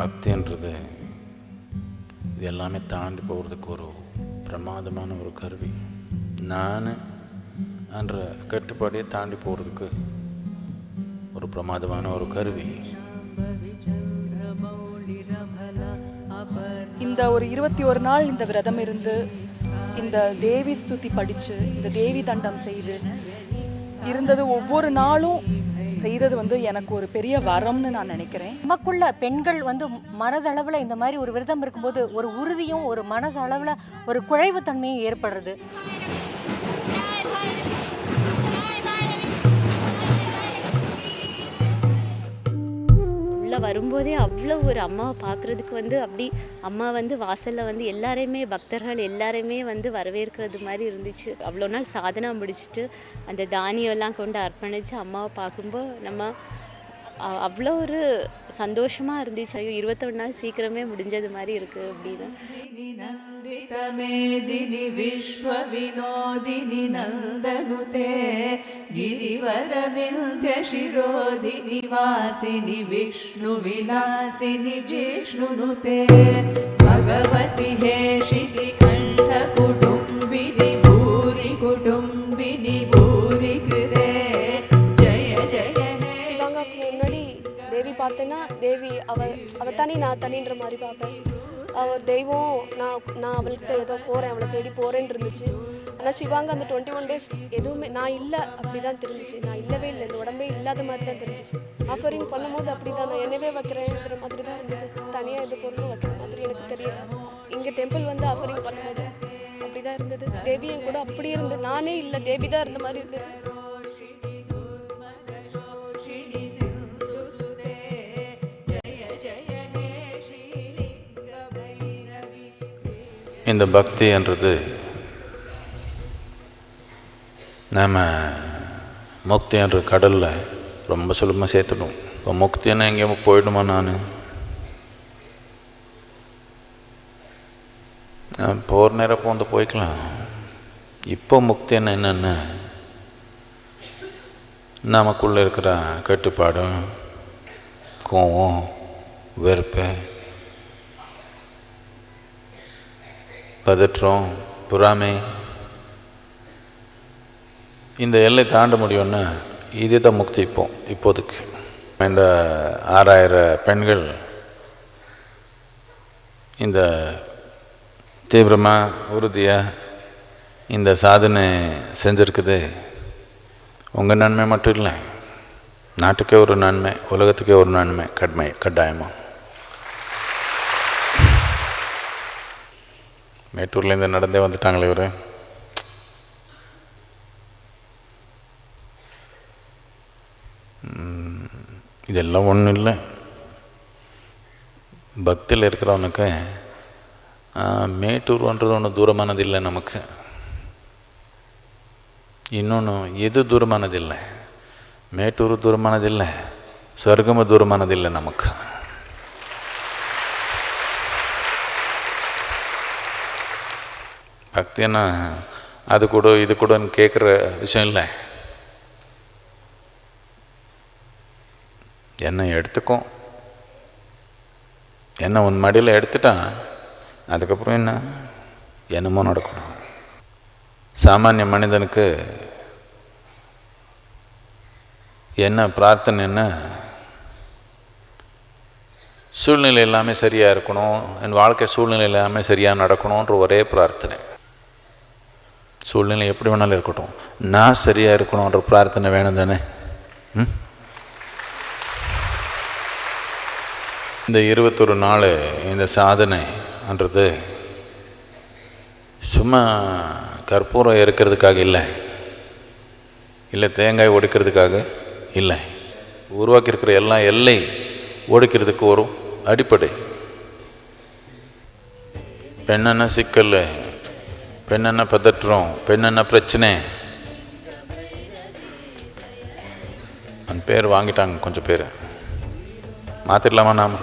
பக்தின்றது இது எல்லாமே தாண்டி போகிறதுக்கு ஒரு பிரமாதமான ஒரு கருவி. நான் என்ற கட்டுப்பாடையே தாண்டி போகிறதுக்கு ஒரு பிரமாதமான ஒரு கருவி. இந்த ஒரு இருபத்தி ஒரு நாள் இந்த விரதம் இருந்து இந்த தேவி ஸ்துதி படித்து இந்த தேவி தண்டம் செய்து இருந்தது ஒவ்வொரு நாளும் செய்தது வந்து எனக்கு ஒரு பெரிய வரம்னு நான் நினைக்கிறேன். நமக்குள்ள பெண்கள் வந்து மனதளவில் இந்த மாதிரி ஒரு விரதம் இருக்கும்போது ஒரு உறுதியும் ஒரு மனசளவில் ஒரு குழைவுத்தன்மையும் ஏற்படுறது. வரும்போதே அவ்வளோ ஒரு அம்மாவை பார்க்குறதுக்கு வந்து அப்படி அம்மா வந்து வாசலில் வந்து எல்லாரையுமே பக்தர்கள் எல்லாரையுமே வந்து வரவேற்கிறது மாதிரி இருந்துச்சு. அவ்வளோ நாள் சாதனை முடிச்சுட்டு அந்த தானியம்லாம் கொண்டு அர்ப்பணித்து அம்மாவை பார்க்கும்போது நம்ம அவ்வளோ ஒரு சந்தோஷமாக இருந்துச்சு ஐயோ இருபத்தொன்று நாள் சீக்கிரமே முடிஞ்சது மாதிரி இருக்குது அப்படின்னு नन्दितमेदिनि विश्वविनोदिनि नन्दनुते गिरिवरविन्ध्यशिरोदिनि वासिनि विष्णुविलासिनि जिष्णुनुते भगवति हे शितिकण्ठकुटुम्बिनि தேவி அவள் அவள் தனி நான் தனின்ற மாதிரி பார்ப்பேன். அவள் தெய்வம் நான் நான் அவள்கிட்ட ஏதோ போகிறேன் அவளை தேடி போகிறேன்னு இருந்துச்சு. ஆனால் சிவாங்க அந்த டுவெண்ட்டி ஒன் டேஸ் எதுவுமே நான் இல்லை அப்படி தான் தெரிஞ்சிச்சு. நான் இல்லவே இல்லை இந்த உடம்பே இல்லாத மாதிரி தான் தெரிஞ்சிச்சு. ஆஃபரிங் பண்ணும்போது அப்படி தான் நான் என்னவே வைக்கிறேங்கிற மாதிரி தான் இருந்தது. தனியாக எந்த பொருளும் வைக்கிற மாதிரி எனக்கு தெரியல. இங்கே டெம்பிள் வந்து ஆஃபரிங் பண்ணும்போது அப்படி தான் இருந்தது. தேவியும் கூட அப்படி இருந்து நானே இல்லை தேவி தான் இருந்த மாதிரி இருந்தது. இந்த பக்தி என்றது நாம் முக்தி என்ற கடலில் ரொம்ப சுலபமாக சேர்த்துடும் இப்போ முக்தின்னு எங்கேயும் போயிடுமா நான்? போகிற நேரம் போந்து போய்க்கலாம். இப்போ முக்தின்னு என்னென்ன? நமக்குள்ளே இருக்கிற கட்டுப்பாடும் கோவம் வெறுப்பு பதற்றம் பொறாமை. இந்த எல்லை தாண்ட முடியும்னா இதே தான் முக்தி இப்போ இப்போதைக்கு. இந்த ஆறாயிரம் பெண்கள் இந்த தீவிரமாக உறுதியாக இந்த சாதனை செஞ்சுருக்குது. உங்கள் நன்மை மட்டும் இல்லை. நாட்டுக்கே ஒரு நன்மை உலகத்துக்கே ஒரு நன்மை கட்மை கட்டாயமாக மேட்டூர்லேருந்து நடந்தே வந்துட்டாங்களே இவர். இதெல்லாம் ஒன்றும் இல்லை. பக்தியில் இருக்கிறவனுக்கு மேட்டூர்ன்றது ஒன்று தூரமானது இல்லை நமக்கு. இன்னொன்று எது தூரமானதில்லை மேட்டூர் தூரமானதில்லை சொர்க்கமும் தூரமானதில்லை நமக்கு. பக்தின்னா அது கூட இது கூடன்னு கேட்குற விஷயம் இல்லை. என்னை எடுத்துக்கும் என்ன உன் மடியில் எடுத்துட்டான் அதுக்கப்புறம் என்ன? என்னமோ நடக்கும். சாமானிய மனிதனுக்கு என்ன பிரார்த்தனை என்ன சூழ்நிலை எல்லாமே சரியாக இருக்கணும். என் வாழ்க்கை சூழ்நிலை எல்லாமே சரியாக நடக்கணுன்ற ஒரே பிரார்த்தனை. சூழ்நிலை எப்படி வேணாலும் இருக்கட்டும். நான் சரியாக இருக்கணுன்ற பிரார்த்தனை வேணும் தானே? ம்? இந்த இருபத்தொரு நாள் இந்த சாதனைன்றது சும்மா கற்பூரம் இருக்கிறதுக்காக இல்லை. இல்லை தேங்காய் ஒடுக்கிறதுக்காக இல்லை. உருவாக்கியிருக்கிற எல்லா எல்லை ஒடுக்கிறதுக்கு ஒரு அடிப்படை. என்னென்ன சிக்கல். பெண் என்ன பதற்றம் என்ன பிரச்சனை. அந்த பேர் வாங்கிட்டாங்க கொஞ்சம் பேர். மாற்றிடலாமா நாம்?